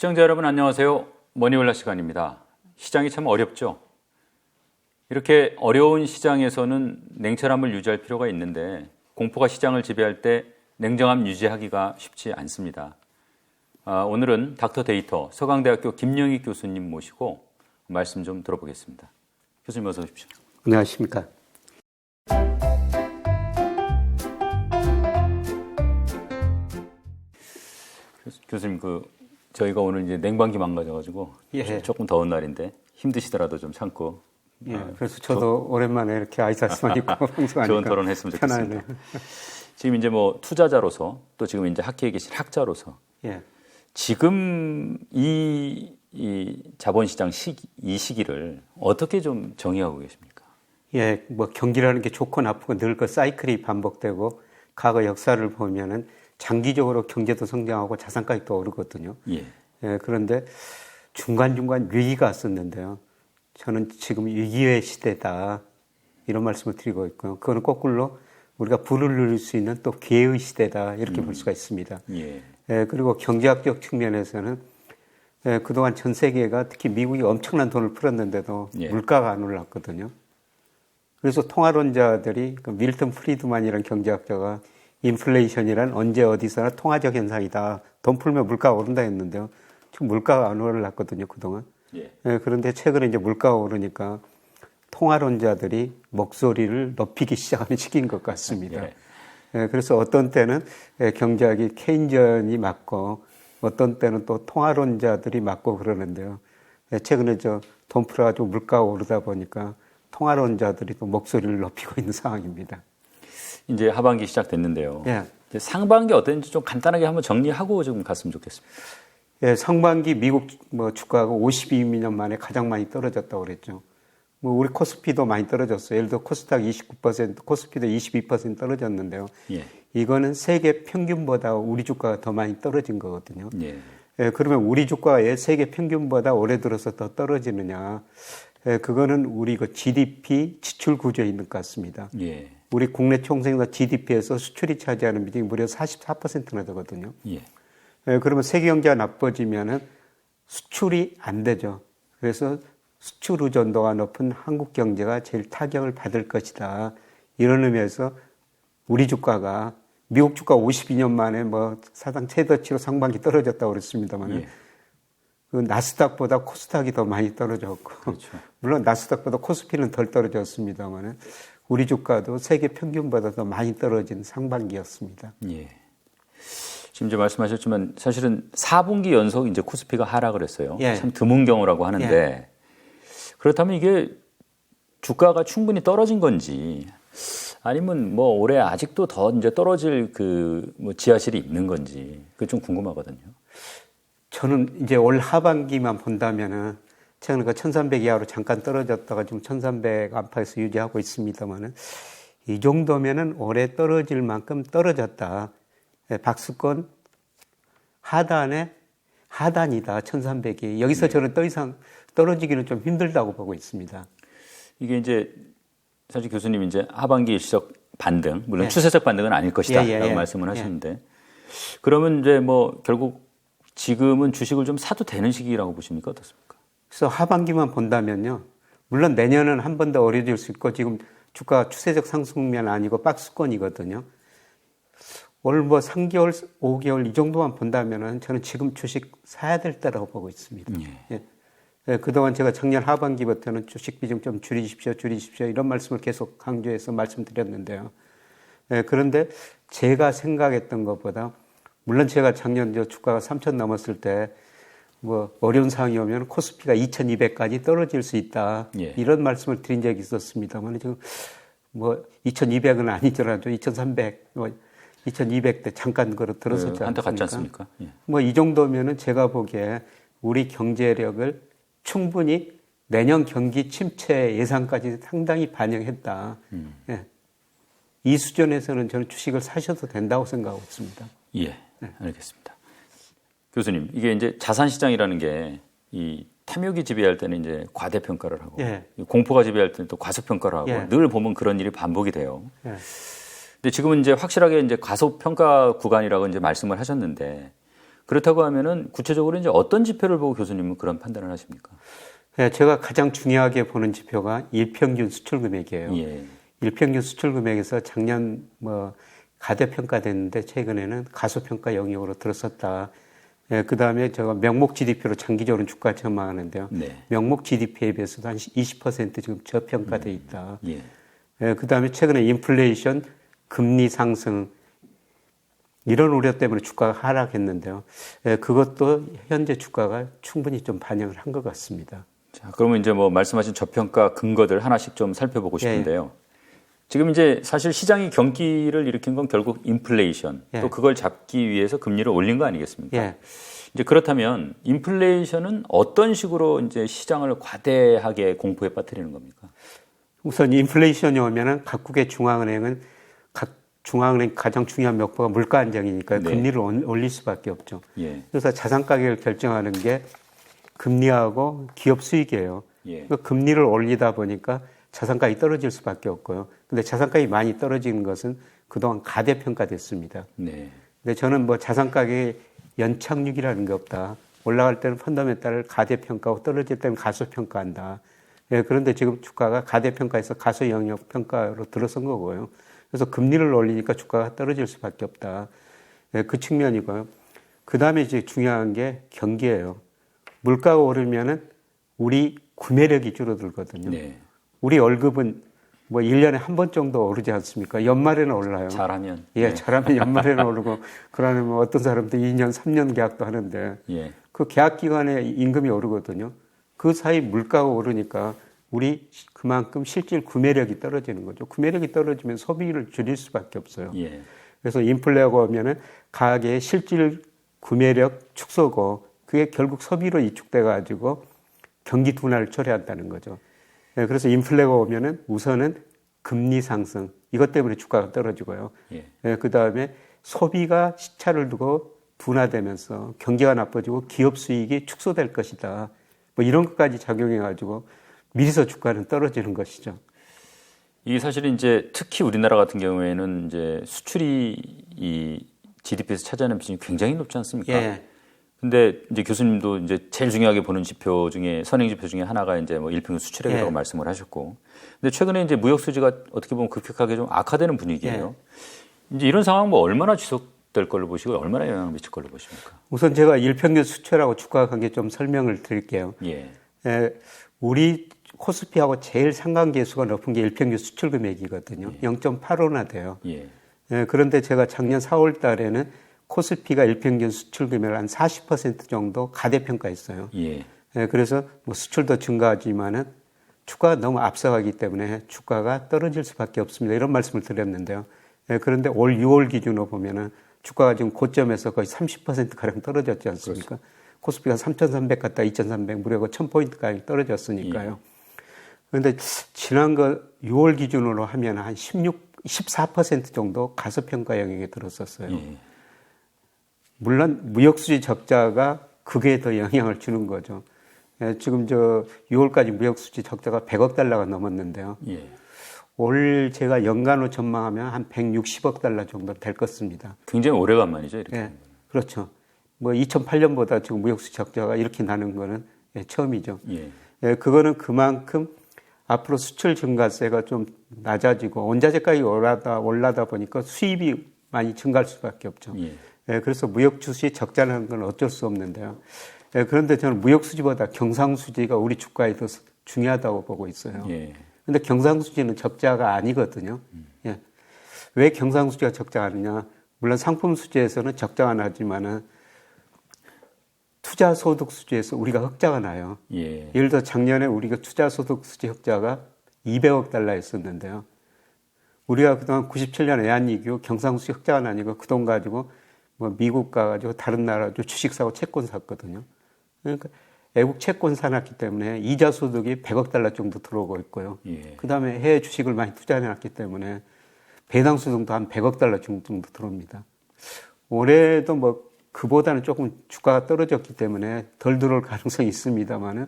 시청자 여러분 안녕하세요. 머니올라 시간입니다. 시장이 참 어렵죠. 이렇게 어려운 시장에서는 냉철함을 유지할 필요가 있는데 공포가 시장을 지배할 때 냉정함 유지하기가 쉽지 않습니다. 아, 오늘은 닥터 데이터 서강대학교 김영희 교수님 모시고 말씀 좀 들어보겠습니다. 교수님 어서 오십시오. 안녕하십니까. 교수- 교수님 그 저희가 오늘 이제 냉방기 망가져가지고 예. 조금 더운 날인데 힘드시더라도 좀 참고 예, 그래서 저도 오랜만에 이렇게 아이사스만 입고 방송하니까 좋은 토론 했으면 좋겠습니다. 지금 이제 뭐 투자자로서 또 지금 이제 학계에 계신 학자로서 예, 지금 이, 이 자본시장 시기, 이 시기를 어떻게 좀 정의하고 계십니까? 예, 뭐 경기라는 게 좋고 나쁘고 늘 그 사이클이 반복되고 과거 역사를 보면은 장기적으로 경제도 성장하고 자산가격도 오르거든요. 예. 예, 그런데 중간중간 위기가 왔었는데요. 저는 지금 위기의 시대다. 이런 말씀을 드리고 있고요. 그거는 거꾸로 우리가 불을 누릴 수 있는 또 기회의 시대다. 이렇게 볼 수가 있습니다. 예. 예, 그리고 경제학적 측면에서는 예, 그동안 전 세계가 특히 미국이 엄청난 돈을 풀었는데도 예. 물가가 안 올랐거든요. 그래서 통화론자들이 그 밀턴 프리드만이라는 경제학자가 인플레이션이란 언제 어디서나 통화적 현상이다. 돈 풀면 물가가 오른다 했는데요. 지금 물가가 안 올랐거든요, 그동안. 예. 예, 그런데 최근에 이제 물가가 오르니까 통화론자들이 목소리를 높이기 시작하는 시기인 것 같습니다. 예. 예, 그래서 어떤 때는 예, 경제학이 케인전이 맞고 어떤 때는 또 통화론자들이 맞고 그러는데요. 예, 최근에 저 돈 풀어가지고 물가가 오르다 보니까 통화론자들이 또 목소리를 높이고 있는 상황입니다. 이제 하반기 시작됐는데요. 예. 상반기 어땠는지 좀 간단하게 한번 정리하고 좀 갔으면 좋겠습니다. 예, 상반기 미국 뭐 주가가 52년 만에 가장 많이 떨어졌다고 그랬죠. 뭐 우리 코스피도 많이 떨어졌어요. 예를 들어 코스닥 29%, 코스피도 22% 떨어졌는데요. 예. 이거는 세계 평균보다 우리 주가가 더 많이 떨어진 거거든요. 예. 예, 그러면 우리 주가가 왜 세계 평균보다 올해 들어서 더 떨어지느냐? 예, 그거는 우리 그 GDP 지출 구조에 있는 것 같습니다. 예. 우리 국내 총생산 GDP에서 수출이 차지하는 비중이 무려 44%나 되거든요. 예. 예, 그러면 세계 경제가 나빠지면은 수출이 안 되죠. 그래서 수출 의존도가 높은 한국 경제가 제일 타격을 받을 것이다. 이런 의미에서 우리 주가가 미국 주가 52년 만에 뭐 사상 최저치로 상반기 떨어졌다고 그랬습니다만 예. 그 나스닥보다 코스닥이 더 많이 떨어졌고 그렇죠. 물론 나스닥보다 코스피는 덜 떨어졌습니다만 우리 주가도 세계 평균보다 더 많이 떨어진 상반기였습니다. 예. 지금 이제 말씀하셨지만 사실은 4분기 연속 이제 코스피가 하락을 했어요. 예. 참 드문 경우라고 하는데 그렇다면 이게 주가가 충분히 떨어진 건지 아니면 뭐 올해 아직도 더 이제 떨어질 그 뭐 지하실이 있는 건지 그게 좀 궁금하거든요. 저는 이제 올 하반기만 본다면은 최근에 그 1300 이하로 잠깐 떨어졌다가 지금 1300 안팎에서 유지하고 있습니다만은 이 정도면은 올해 떨어질 만큼 떨어졌다. 예, 박수권 하단에 하단이다. 1300이. 여기서 저는 더 이상 떨어지기는 좀 힘들다고 보고 있습니다. 이게 이제 사실 교수님 이제 하반기 일시적 반등, 물론 예. 추세적 반등은 아닐 것이다. 예, 예, 라고 예. 말씀을 예. 하시는데 그러면 이제 뭐 결국 지금은 주식을 좀 사도 되는 시기라고 보십니까? 어떻습니까? 그래서 하반기만 본다면요. 물론 내년은 한 번 더 어려질 수 있고 지금 주가 추세적 상승면 아니고 박스권이거든요. 올뭐 3개월, 5개월 이 정도만 본다면은 저는 지금 주식 사야 될 때라고 보고 있습니다. 예. 예, 그동안 제가 작년 하반기부터는 주식 비중 좀 줄이십시오, 줄이십시오 이런 말씀을 계속 강조해서 말씀드렸는데요. 예, 그런데 제가 생각했던 것보다 물론 제가 작년 저 주가가 3천 넘었을 때 뭐 어려운 상황이 오면 코스피가 2,200까지 떨어질 수 있다 예. 이런 말씀을 드린 적이 있었습니다만 지금 뭐 2,200은 아니더라도 2,300, 뭐 2,200대 잠깐 걸어 들었었지 그 한때 갔지 않습니까? 않습니까? 예. 뭐이 정도면은 제가 보기에 우리 경제력을 충분히 내년 경기 침체 예상까지 상당히 반영했다. 음. 예. 이 수준에서는 저는 주식을 사셔도 된다고 생각하고 있습니다. 예, 알겠습니다. 교수님, 이게 이제 자산 시장이라는 게 이 탐욕이 지배할 때는 이제 과대평가를 하고 예. 공포가 지배할 때는 또 과소평가를 하고 예. 늘 보면 그런 일이 반복이 돼요. 예. 근데 지금은 이제 확실하게 이제 과소평가 구간이라고 이제 말씀을 하셨는데 그렇다고 하면은 구체적으로 이제 어떤 지표를 보고 교수님은 그런 판단을 하십니까? 예, 제가 가장 중요하게 보는 지표가 일평균 수출 금액이에요. 예. 일평균 수출 금액에서 작년 뭐 가대평가됐는데 최근에는 가소평가 영역으로 들어섰다. 예, 그 다음에 제가 명목 GDP로 장기적으로 주가 전망하는데요. 네. 명목 GDP에 비해서도 한 20% 지금 저평가돼 있다. 예. 예, 그 다음에 최근에 인플레이션, 금리 상승, 이런 우려 때문에 주가가 하락했는데요. 예, 그것도 현재 주가가 충분히 좀 반영을 한 것 같습니다. 자, 그러면 이제 뭐 말씀하신 저평가 근거들 하나씩 좀 살펴보고 예, 싶은데요. 지금 이제 사실 시장이 경기를 일으킨 건 결국 인플레이션 예. 또 그걸 잡기 위해서 금리를 올린 거 아니겠습니까? 예, 이제 그렇다면 인플레이션은 어떤 식으로 이제 시장을 과대하게 공포에 빠뜨리는 겁니까? 우선 인플레이션이 오면은 각국의 중앙은행은 각 중앙은행 가장 중요한 목표가 물가 안정이니까 네. 금리를 올- 올릴 수밖에 없죠. 예. 그래서 자산 가격을 결정하는 게 금리하고 기업 수익이에요. 예. 그 금리를 올리다 보니까 자산가격이 떨어질 수밖에 없고요. 근데 자산가격이 많이 떨어지는 것은 그동안 가대평가됐습니다. 네. 근데 저는 뭐 자산가격의 연착륙이라는 게 없다. 올라갈 때는 펀더멘탈을 가대평가하고 떨어질 때는 가소평가한다. 예, 그런데 지금 주가가 가대평가에서 가소 영역 평가로 들어선 거고요. 그래서 금리를 올리니까 주가가 떨어질 수밖에 없다. 예, 그 측면이고요. 그 다음에 이제 중요한 게 경기예요. 물가가 오르면은 우리 구매력이 줄어들거든요. 네. 우리 월급은 뭐 1년에 한 번 정도 오르지 않습니까? 연말에는 올라요. 잘하면 예, 잘하면 연말에는 오르고, 그러면 뭐 어떤 사람도 2년, 3년 계약도 하는데, 예. 그 계약 기간에 임금이 오르거든요. 그 사이 물가가 오르니까 우리 그만큼 실질 구매력이 떨어지는 거죠. 구매력이 떨어지면 소비를 줄일 수밖에 없어요. 예. 그래서 인플레가 오면은 가계의 실질 구매력 축소고, 그게 결국 소비로 이축돼 가지고 경기 둔화를 초래한다는 거죠. 예, 그래서 인플레가 오면은 우선은 금리 상승 이것 때문에 주가가 떨어지고요. 예. 그 다음에 소비가 시차를 두고 둔화되면서 경기가 나빠지고 기업 수익이 축소될 것이다. 뭐 이런 것까지 작용해 가지고 미리서 주가는 떨어지는 것이죠. 이게 사실은 이제 특히 우리나라 같은 경우에는 이제 수출이 이 GDP에서 차지하는 비중이 굉장히 높지 않습니까? 예. 근데 이제 교수님도 이제 제일 중요하게 보는 지표 중에 선행 지표 중에 하나가 이제 뭐 일평균 수출액이라고 예. 말씀을 하셨고, 근데 최근에 이제 무역 수지가 어떻게 보면 급격하게 좀 악화되는 분위기예요. 예. 이제 이런 상황 뭐 얼마나 지속될 걸로 보시고 얼마나 영향을 미칠 걸로 보십니까? 우선 제가 일평균 수출하고 주가 관계 좀 설명을 드릴게요. 예, 에, 우리 코스피하고 제일 상관계수가 높은 게 일평균 수출 금액이거든요. 0.85나 돼요. 예, 예, 그런데 제가 작년 4월 달에는 코스피가 일평균 수출 금액을 한40% 정도 가대평가했어요. 예, 예, 그래서 뭐 수출도 증가하지만은 주가가 너무 앞서가기 때문에 주가가 떨어질 수밖에 없습니다. 이런 말씀을 드렸는데요. 예, 그런데 올 6월 기준으로 보면은 주가가 지금 고점에서 거의 30% 가량 떨어졌지 않습니까? 코스피가 3,300 갔다 2,300 무려 그 1,000포인트 가량 떨어졌으니까요. 그런데 지난 거 6월 기준으로 하면 한 16, 14% 정도 가소평가 영역에 들었었어요. 예, 물론 무역수지 적자가 그게 더 영향을 주는 거죠. 예, 지금 저 6월까지 무역수지 적자가 100억 달러가 넘었는데요. 예. 올 제가 연간으로 전망하면 한 160억 달러 정도 될 것입니다. 굉장히 오래간만이죠, 이렇게. 예, 그렇죠. 뭐 2008년보다 지금 무역수지 적자가 이렇게 나는 거는 예, 처음이죠. 예, 예, 그거는 그만큼 앞으로 수출 증가세가 좀 낮아지고 원자재 가격이 올라다 올라다 보니까 수입이 많이 증가할 수밖에 없죠. 예, 예, 그래서 무역 수지 적자라는 건 어쩔 수 없는데요. 예, 그런데 저는 무역 수지보다 경상 수지가 우리 주가에 더 중요하다고 보고 있어요. 예, 근데 경상 수지는 적자가 아니거든요. 예. 왜 경상 수지가 적자가 아니냐? 물론 상품 수지에서는 적자가 나지만은 투자 소득 수지에서 우리가 흑자가 나요. 예, 예를 들어 작년에 우리가 투자 소득 수지 흑자가 200억 달러였었는데요. 우리가 그동안 97년 애한이교 경상수지 흑자가 나니까 그 돈 가지고 뭐 미국 가가지고 다른 나라 주식 사고 채권 샀거든요. 그러니까 애국 채권 사놨기 때문에 이자 소득이 100억 달러 정도 들어오고 있고요. 예. 그 다음에 해외 주식을 많이 투자해놨기 때문에 배당 수등도 한 100억 달러 정도 들어옵니다. 올해도 뭐 그보다는 조금 주가가 떨어졌기 때문에 덜 들어올 가능성이 있습니다만은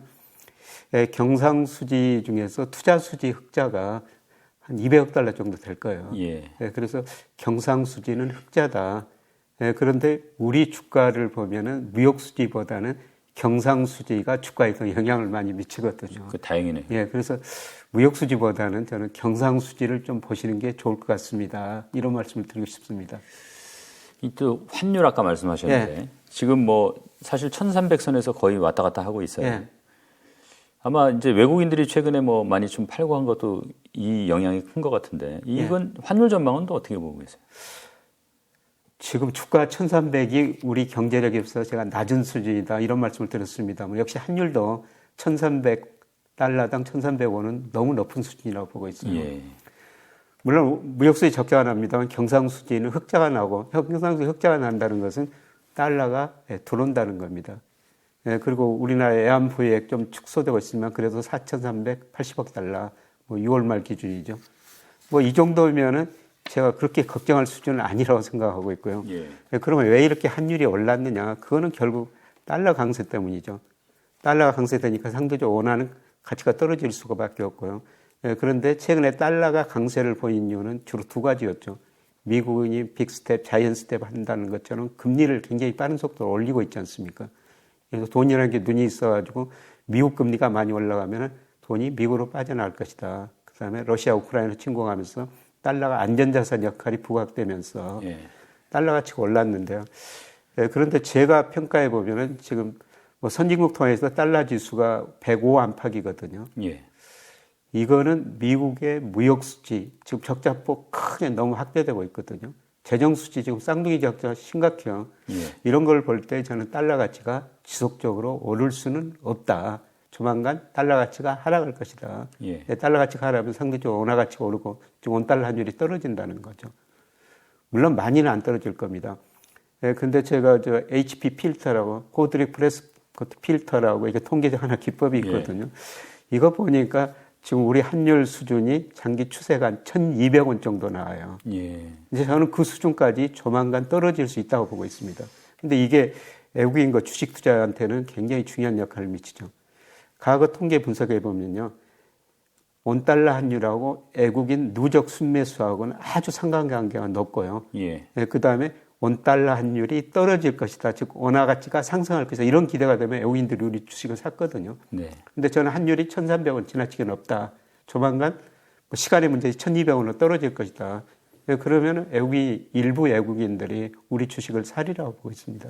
예, 경상수지 중에서 투자수지 흑자가 한 200억 달러 정도 될 거예요. 예. 예, 그래서 경상수지는 흑자다. 예, 그런데 우리 주가를 보면은 무역 수지보다는 경상 수지가 주가에 더 영향을 많이 미치거든요. 그 다행이네요. 예, 그래서 무역 수지보다는 저는 경상 수지를 좀 보시는 게 좋을 것 같습니다. 이런 말씀을 드리고 싶습니다. 이또 환율 아까 말씀하셨는데 예. 지금 뭐 사실 1300선에서 거의 왔다 갔다 하고 있어요. 예. 아마 이제 외국인들이 최근에 뭐 많이 좀 팔고 한 것도 이 영향이 큰 것 같은데 이건 환율 전망은 또 어떻게 보고 계세요? 지금 주가 1300이 우리 경제력에 있어서 제가 낮은 수준이다 이런 말씀을 드렸습니다만 역시 환율도 1300 달러당 1300원은 너무 높은 수준이라고 보고 있어요. 예. 물론 무역수지 적자가 납니다만 경상수지는 흑자가 나고 경상수지 흑자가 난다는 것은 달러가 예, 들어온다는 겁니다. 예, 그리고 우리나라 애완부액 좀 축소되고 있지만 그래도 4,380억 달러 뭐 6월 말 기준이죠. 뭐 이 정도면은 제가 그렇게 걱정할 수준은 아니라고 생각하고 있고요. 예. 예, 그러면 왜 이렇게 환율이 올랐느냐? 그거는 결국 달러 강세 때문이죠. 달러가 강세되니까 상대적으로 원하는 가치가 떨어질 수밖에 없고요. 예, 그런데 최근에 달러가 강세를 보인 이유는 주로 두 가지였죠. 미국이 빅스텝, 자이언 스텝 한다는 것처럼 금리를 굉장히 빠른 속도로 올리고 있지 않습니까? 그래서 돈이라는 게 눈이 있어가지고 미국 금리가 많이 올라가면 돈이 미국으로 빠져나갈 것이다. 그 다음에 러시아, 우크라이나 침공하면서 달러가 안전자산 역할이 부각되면서 예. 달러 가치가 올랐는데요. 예, 그런데 제가 평가해 보면은 지금 뭐 선진국 통해서 달러 지수가 105 안팎이거든요. 예. 이거는 미국의 무역 수지 지금 적자폭 크게 너무 확대되고 있거든요. 재정 수지 지금 쌍둥이 적자 심각해요. 예. 이런 걸 볼 때 저는 달러 가치가 지속적으로 오를 수는 없다. 조만간 달러 가치가 하락할 것이다. 예. 예, 달러 가치가 하락하면 상대적으로 원화 가치가 오르고 지금 원달러 환율이 떨어진다는 거죠. 물론 많이는 안 떨어질 겁니다. 예, 근데 제가 저 HP 필터라고 코드릭 프레스 필터라고 이게 통계적 하나 기법이 있거든요. 이거 보니까 지금 우리 환율 수준이 장기 추세가 한 1,200원 정도 나와요. 예. 이제 저는 그 수준까지 조만간 떨어질 수 있다고 보고 있습니다. 근데 이게 외국인과 주식 투자한테는 굉장히 중요한 역할을 미치죠. 과거 통계 분석해 보면요. 원달러 환율하고 외국인 누적 순매수하고는 아주 상관관계가 높고요. 예. 그 다음에 원달러 환율이 떨어질 것이다. 즉, 원화 가치가 상승할 것이다. 이런 기대가 되면 외국인들이 우리 주식을 샀거든요. 네. 근데 저는 환율이 1,300원 지나치게 높다. 조만간 뭐 시간의 문제지 1,200원으로 떨어질 것이다. 그러면 외국인, 일부 외국인들이 우리 주식을 사리라고 보고 있습니다.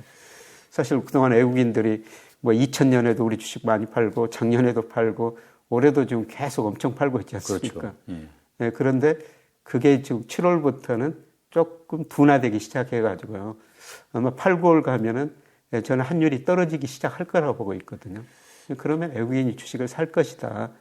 사실 그동안 외국인들이 뭐 2000년에도 우리 주식 많이 팔고 작년에도 팔고 올해도 지금 계속 엄청 팔고 있지 않습니까? 그렇죠. 예. 네, 그런데 그게 지금 7월부터는 조금 둔화되기 시작해가지고요. 아마 8, 9월 가면은 예, 저는 환율이 떨어지기 시작할 거라고 보고 있거든요. 그러면 외국인이 주식을 살 것이다.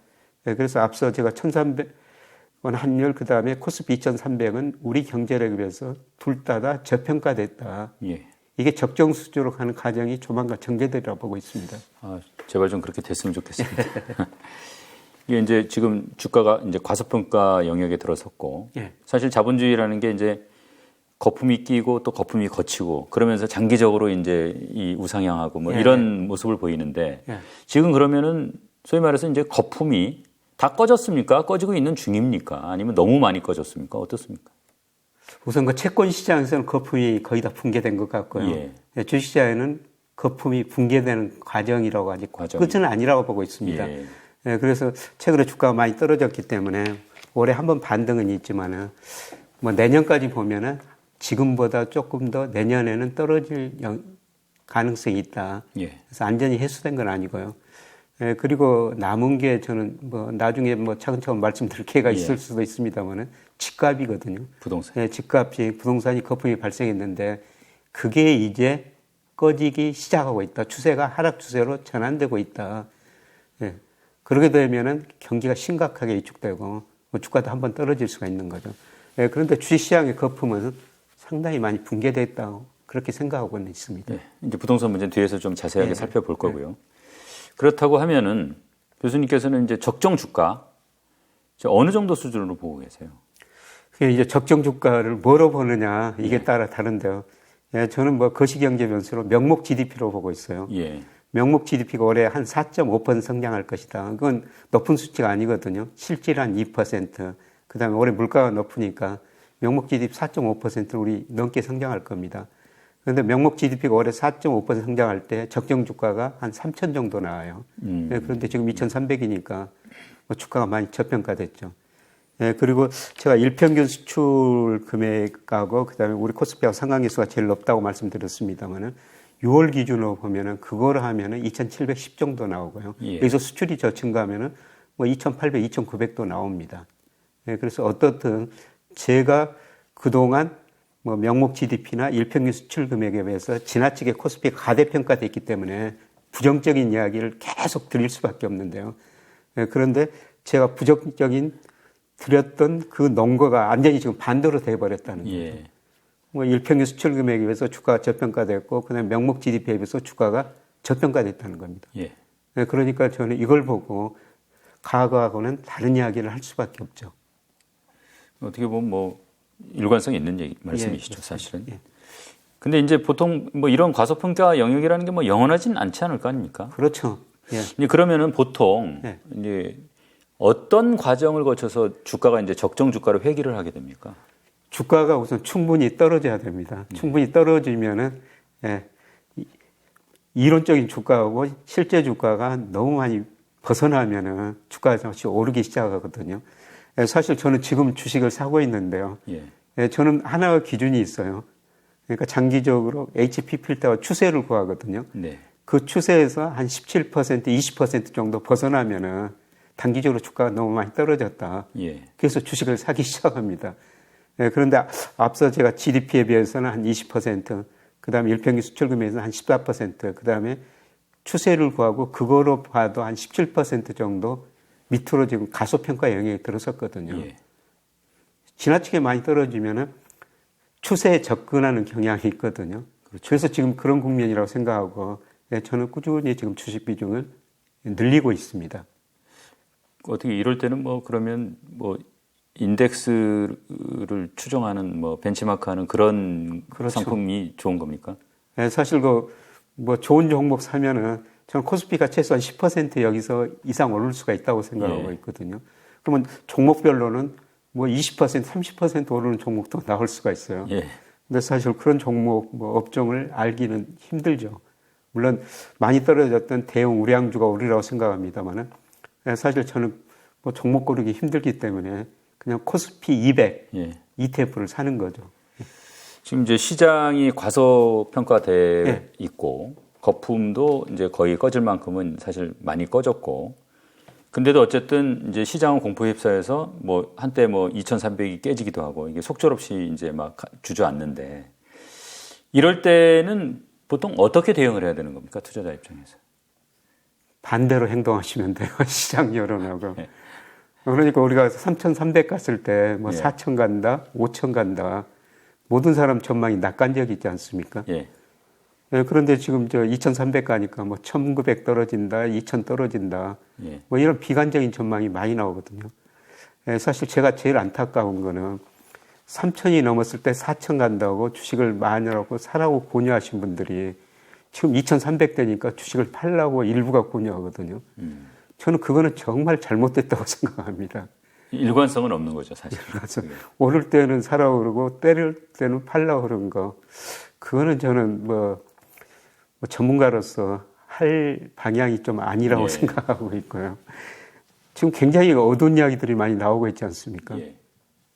예, 그래서 앞서 제가 1,300원 환율, 그 다음에 코스피 2,300은 우리 경제력에 비해서 둘 다 다 저평가됐다. 예. 이게 적정 수준으로 가는 과정이 조만간 전개되리라고 보고 있습니다. 아, 제발 좀 그렇게 됐으면 좋겠습니다. 이게 이제 지금 주가가 이제 과소평가 영역에 들어섰고 예. 사실 자본주의라는 게 이제 거품이 끼고 또 거품이 거치고 그러면서 장기적으로 이제 이 우상향하고 뭐 예. 이런 모습을 보이는데 예. 지금 그러면은 소위 말해서 이제 거품이 다 꺼졌습니까? 꺼지고 있는 중입니까? 아니면 너무 많이 꺼졌습니까? 어떻습니까? 우선 그 채권 시장에서는 거품이 거의 다 붕괴된 것 같고요. 예. 예, 주식시장에는 거품이 붕괴되는 과정이라고 아직 과정. 끝은 아니라고 보고 있습니다. 예. 예, 그래서 최근에 주가가 많이 떨어졌기 때문에 올해 한 번 반등은 있지만은 뭐 내년까지 보면은 지금보다 조금 더 내년에는 떨어질 영- 가능성이 있다. 예. 그래서 안전히 해소된 건 아니고요. 예, 그리고 남은 게 저는 뭐 나중에 뭐 차근차근 말씀드릴 기회가 예. 있을 수도 있습니다만은 집값이거든요. 부동산. 예, 집값이 부동산이 거품이 발생했는데 그게 이제 꺼지기 시작하고 있다. 추세가 하락 추세로 전환되고 있다. 예. 그렇게 되면은 경기가 심각하게 위축되고 뭐 주가도 한번 떨어질 수가 있는 거죠. 예, 그런데 주식시장의 거품은 상당히 많이 붕괴됐다고 그렇게 생각하고는 있습니다. 네, 이제 부동산 문제는 뒤에서 좀 자세하게 네. 살펴볼 거고요. 그렇다고 하면은 교수님께서는 이제 적정 주가 이제 어느 정도 수준으로 보고 계세요? 그게 이제 적정 주가를 뭐로 보느냐 이게 네. 따라 다른데요. 예, 저는 뭐 거시경제 변수로 명목 GDP로 보고 있어요. 예. 명목 GDP가 올해 한 4.5% 성장할 것이다. 그건 높은 수치가 아니거든요. 실질 한 2%. 그 다음에 올해 물가가 높으니까 명목 GDP 4.5%를 우리 넘게 성장할 겁니다. 그런데 명목 GDP가 올해 4.5% 성장할 때 적정 주가가 한 3천 정도 나와요. 음. 예, 그런데 지금 2,300이니까 뭐 주가가 많이 저평가됐죠. 예, 그리고 제가 일평균 수출 금액하고 그다음에 우리 코스피하고 상관계수가 제일 높다고 말씀드렸습니다만은 6월 기준으로 보면은 그거를 하면은 2,710 정도 나오고요. 예. 여기서 수출이 저 증가하면은 뭐 2,800, 2,900도 나옵니다. 예, 그래서 어떻든 제가 그동안 뭐 명목 GDP나 일평균 수출 금액에 비해서 지나치게 코스피가 가대평가됐기 때문에 부정적인 이야기를 계속 드릴 수밖에 없는데요. 예, 그런데 제가 부정적인 드렸던 그 농거가 완전히 지금 반대로 돼버렸다는 거예요. 예. 뭐 일평균 수출 금액에 비해서 주가가 저평가됐고 그다음에 명목 GDP에 비해서 주가가 저평가됐다는 겁니다. 예. 예, 그러니까 저는 이걸 보고 과거하고는 다른 이야기를 할 수밖에 없죠. 어떻게 보면 뭐 일관성 있는 얘기 말씀이시죠, 예, 사실은. 예. 근데 이제 보통 뭐 이런 과소평가 영역이라는 게 뭐 영원하진 않지 않을 거 아닙니까? 그렇죠. 예. 그러면은 보통 네. 이제 어떤 과정을 거쳐서 주가가 이제 적정 주가로 회귀를 하게 됩니까? 주가가 우선 충분히 떨어져야 됩니다. 충분히 떨어지면은 예, 이- 이론적인 주가하고 실제 주가가 너무 많이 벗어나면은 주가가 다시 오르기 시작하거든요. 예, 사실 저는 지금 주식을 사고 있는데요. 예. 예, 저는 하나의 기준이 있어요. 그러니까 장기적으로 HP 필터가 추세를 구하거든요. 네. 그 추세에서 한 17%, 20% 정도 벗어나면은 단기적으로 주가가 너무 많이 떨어졌다. 예. 그래서 주식을 사기 시작합니다. 예, 그런데 앞서 제가 GDP에 비해서는 한 20%, 그 다음에 일평균 수출금액에서는 한 14%, 그 다음에 추세를 구하고 그거로 봐도 한 17% 정도 밑으로 지금 가소평가 영역에 들어섰거든요. 예. 지나치게 많이 떨어지면은 추세에 접근하는 경향이 있거든요. 그래서 지금 그런 국면이라고 생각하고 예, 저는 꾸준히 지금 주식 비중을 늘리고 있습니다. 어떻게 이럴 때는 뭐 그러면 뭐 인덱스를 추정하는 뭐 벤치마크하는 그런 그렇죠. 상품이 좋은 겁니까? 예, 사실 그 뭐 좋은 종목 사면은 저는 코스피가 최소한 10% 여기서 이상 오를 수가 있다고 생각하고 예. 있거든요. 그러면 종목별로는 뭐 20%, 30% 오르는 종목도 나올 수가 있어요. 예. 근데 사실 그런 종목, 뭐 업종을 알기는 힘들죠. 물론 많이 떨어졌던 대형 우량주가 오르라고 생각합니다만은 예, 사실 저는 뭐 종목 고르기 힘들기 때문에 그냥 코스피 200 예. ETF를 사는 거죠. 지금 이제 시장이 과소평가돼 예. 있고 거품도 이제 거의 꺼질 만큼은 사실 많이 꺼졌고 근데도 어쨌든 이제 시장은 공포에 휩싸여서 뭐 한때 뭐 2,300이 깨지기도 하고 이게 속절없이 이제 막 가- 주저앉는데 이럴 때는 보통 어떻게 대응을 해야 되는 겁니까 투자자 입장에서? 반대로 행동하시면 돼요. 시장 여론하고. 예. 그러니까 우리가 3,300 갔을 때뭐 예. 4,000 간다, 5,000 간다. 모든 사람 전망이 낙관적 있지 않습니까? 예, 예, 그런데 지금 저 2,300 가니까 뭐 1,900 떨어진다, 2,000 떨어진다. 예, 뭐 이런 비관적인 전망이 많이 나오거든요. 예, 사실 제가 제일 안타까운 거는 3천이 넘었을 때 4천 간다고 주식을 마련하고 사라고 권유하신 분들이 지금 2,300 되니까 주식을 팔라고 일부가 권유하거든요. 음. 저는 그거는 정말 잘못됐다고 생각합니다. 일관성은 없는 거죠 사실. 그래서 오를 때는 사라고 그러고 때릴 때는 팔라고 그런 거 그거는 저는 뭐, 뭐 전문가로서 할 방향이 좀 아니라고 예. 생각하고 있고요. 지금 굉장히 어두운 이야기들이 많이 나오고 있지 않습니까? 예,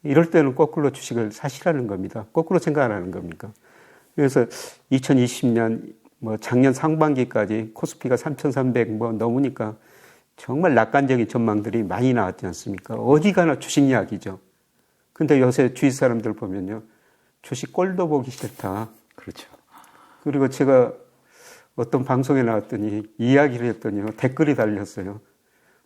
이럴 때는 거꾸로 주식을 사시라는 겁니다. 거꾸로 생각하라는 겁니까? 그래서 2020년 뭐 작년 상반기까지 코스피가 3,300 뭐 넘으니까 정말 낙관적인 전망들이 많이 나왔지 않습니까? 어디 가나 주식 이야기죠. 근데 요새 주위 사람들 보면요. 주식 꼴도 보기 싫다. 그렇죠. 그리고 제가 어떤 방송에 나왔더니 이야기를 했더니요. 댓글이 달렸어요.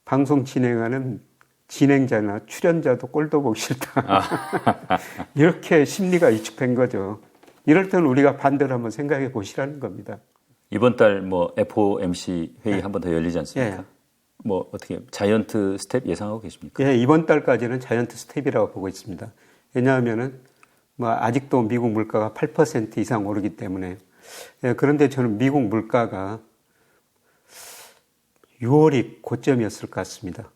방송 진행하는 진행자나 출연자도 꼴도 보기 싫다. 이렇게 심리가 위축된 거죠. 이럴 때는 우리가 반대로 한번 생각해 보시라는 겁니다. 이번 달 뭐 FOMC 회의 한번 더 열리지 않습니까? 예. 뭐 어떻게 자이언트 스텝 예상하고 계십니까? 예, 이번 달까지는 자이언트 스텝이라고 보고 있습니다. 왜냐하면은 뭐 아직도 미국 물가가 8% 이상 오르기 때문에 예, 그런데 저는 미국 물가가 6월이 고점이었을 것 같습니다.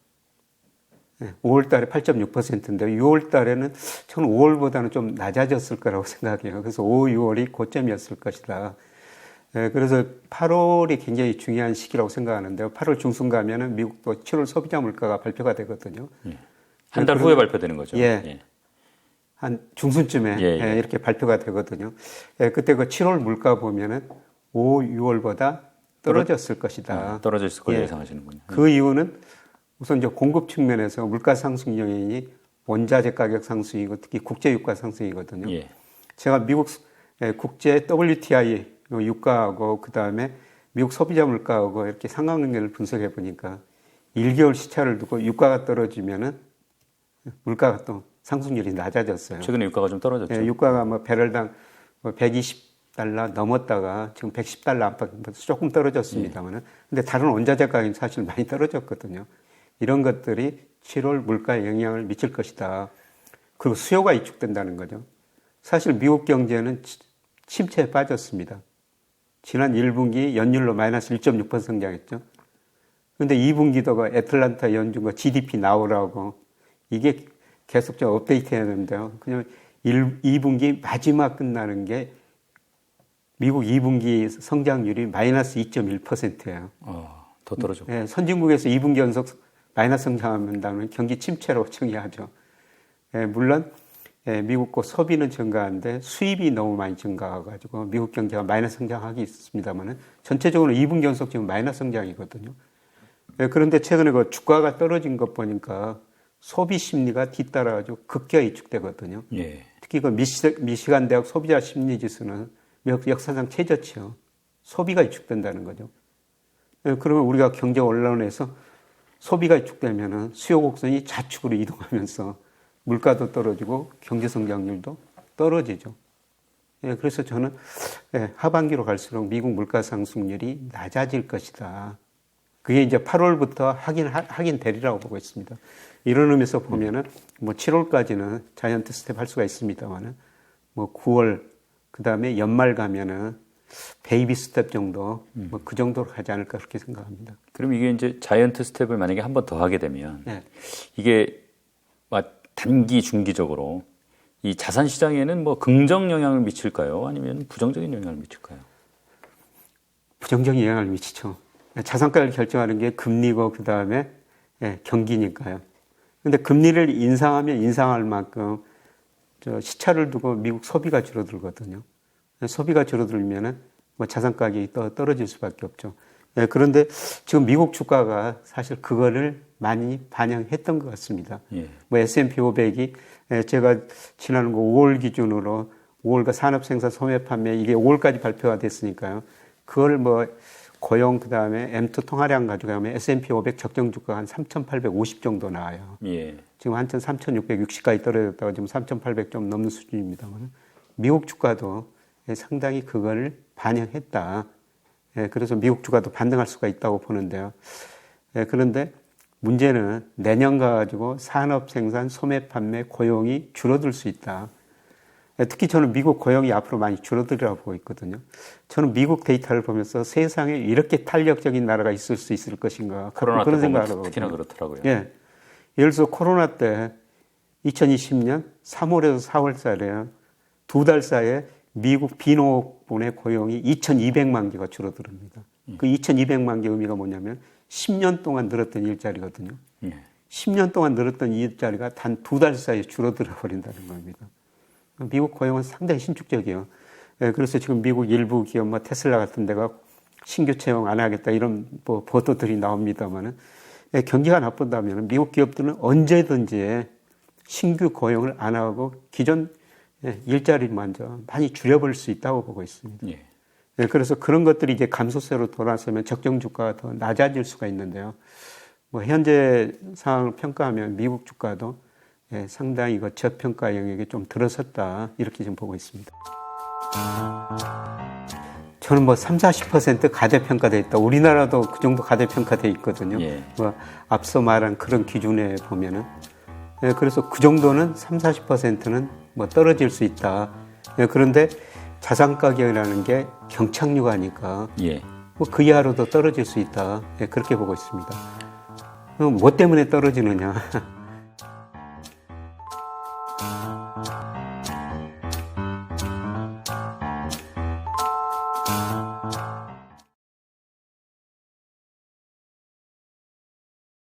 5월 달에 8.6%인데 6월 달에는 저는 5월보다는 좀 낮아졌을 거라고 생각해요. 그래서 5, 6월이 고점이었을 것이다. 예, 그래서 8월이 굉장히 중요한 시기라고 생각하는데요. 8월 중순 가면은 미국도 7월 소비자 물가가 발표가 되거든요. 한달 후에 발표되는 거죠. 예. 한 중순쯤에 예, 예. 예, 이렇게 발표가 되거든요. 예, 그때 그 7월 물가 보면은 5, 6월보다 떨어졌을 것이다. 아, 떨어져 있을 걸로 예. 예상하시는군요. 그 이유는 우선 이제 공급 측면에서 물가 상승 요인이 원자재 가격 상승이고 특히 국제 유가 상승이거든요. 예. 제가 미국 국제 WTI 요 유가하고 그 다음에 미국 소비자 물가하고 이렇게 상관관계를 분석해 보니까 1개월 시차를 두고 유가가 떨어지면은 물가가 또 상승률이 낮아졌어요. 최근에 유가가 좀 떨어졌죠. 예, 유가가 뭐 배럴당 뭐 120달러 넘었다가 지금 110달러 안팎 조금 떨어졌습니다만은 근데 다른 원자재 가격이 사실 많이 떨어졌거든요. 이런 것들이 7월 물가에 영향을 미칠 것이다. 그리고 수요가 위축된다는 거죠. 사실 미국 경제는 치- 침체에 빠졌습니다. 지난 1분기 연율로 마이너스 1.6% 성장했죠. 근데 2분기도 그 애틀란타 연준과 GDP 나오라고 이게 계속 좀 업데이트 해야 되는데요. 그냥 1, 2분기 마지막 끝나는 게 미국 2분기 성장률이 마이너스 2.1%예요. 어, 더 떨어졌고. 예, 선진국에서 2분기 연속 마이너스 성장한다면 경기 침체로 정의하죠. 예, 물론 예, 미국과 소비는 증가하는데 수입이 너무 많이 증가해가지고 미국 경제가 마이너스 성장하기 있습니다만은 전체적으로 2분기 연속 지금 마이너스 성장이거든요. 예, 그런데 최근에 그 주가가 떨어진 것 보니까 소비 심리가 뒤따라가지고 급격히 위축되거든요. 예. 특히 그 미시, 미시간 대학 소비자 심리 지수는 역- 역사상 최저치요. 소비가 위축된다는 거죠. 예, 그러면 우리가 경제 원론에서 소비가 위축되면은 수요 곡선이 좌측으로 이동하면서 물가도 떨어지고 경제 성장률도 떨어지죠. 예, 그래서 저는 예, 하반기로 갈수록 미국 물가 상승률이 낮아질 것이다. 그게 이제 8월부터 확인 확인 되리라고 보고 있습니다. 이런 의미에서 보면은 뭐 7월까지는 자이언트 스텝 할 수가 있습니다만은 뭐 9월 그 다음에 연말 가면은 베이비 스텝 정도 뭐 그 정도로 가지 않을까 그렇게 생각합니다. 그럼 이게 이제 자이언트 스텝을 만약에 한 번 더 하게 되면 네. 이게 막 단기 중기적으로 이 자산 시장에는 뭐 긍정 영향을 미칠까요? 아니면 부정적인 영향을 미칠까요? 부정적인 영향을 미치죠. 자산가를 결정하는 게 금리고 그 다음에 예, 경기니까요. 근데 금리를 인상하면 인상할 만큼 저 시차를 두고 미국 소비가 줄어들거든요. 소비가 줄어들면은 뭐 자산 가격이 또 떨어질 수밖에 없죠. 예, 그런데 지금 미국 주가가 사실 그거를 많이 반영했던 것 같습니다. 예. 뭐 S&P 500이 제가 지난 거 5월 기준으로 5월과 산업 생산 소매 판매 이게 5월까지 발표가 됐으니까요. 그걸 뭐 고용 그다음에 M2 통화량 가져가면 S&P 500 적정 주가가 한 3,850 정도 나와요. 예. 지금 한참 3,660까지 떨어졌다가 지금 3,800 좀 넘는 수준입니다만 미국 주가도 상당히 그거를 반영했다. 예, 그래서 미국 주가도 반등할 수가 있다고 보는데요. 예, 그런데 문제는 내년 가지고 산업 생산, 소매 판매, 고용이 줄어들 수 있다. 예, 특히 저는 미국 고용이 앞으로 많이 줄어들이라고 보고 있거든요. 저는 미국 데이터를 보면서 세상에 이렇게 탄력적인 나라가 있을 수 있을 것인가 코로나 때 그런 생각을 특히나 하거든요. 그렇더라고요. 예. 예를 들어서 코로나 때 2020년 3월에서 4월 사이에 두 달 사이에 미국 비농업분의 고용이 2,200만 개가 줄어듭니다. 그 2,200만 개 의미가 뭐냐면 10년 동안 늘었던 일자리거든요. 예. 10년 동안 늘었던 일자리가 단 두 달 사이에 줄어들어 버린다는 겁니다. 미국 고용은 상당히 신축적이에요. 예, 그래서 지금 미국 일부 기업, 뭐 테슬라 같은 데가 신규 채용 안 하겠다 이런 뭐 보도들이 나옵니다만은 예, 경기가 나쁜다면 미국 기업들은 언제든지 신규 고용을 안 하고 기존 예, 일자리를 먼저 많이 줄여버릴 수 있다고 보고 있습니다. 예. 예, 그래서 그런 것들이 이제 감소세로 돌아서면 적정 주가가 더 낮아질 수가 있는데요. 뭐 현재 상황을 평가하면 미국 주가도 예, 상당히 이거 저평가 영역에 좀 들어섰다 이렇게 지금 보고 있습니다. 저는 뭐 3, 40% 가대평가돼 있다. 우리나라도 그 정도 가대평가돼 있거든요. 예. 뭐 앞서 말한 그런 기준에 보면은 예, 그래서 그 정도는 3, 40%는 뭐 떨어질 수 있다. 예, 그런데 자산 가격이라는 게 경착륙하니까 예. 뭐그 이하로도 떨어질 수 있다. 예, 그렇게 보고 있습니다. 그럼 뭐 때문에 떨어지느냐?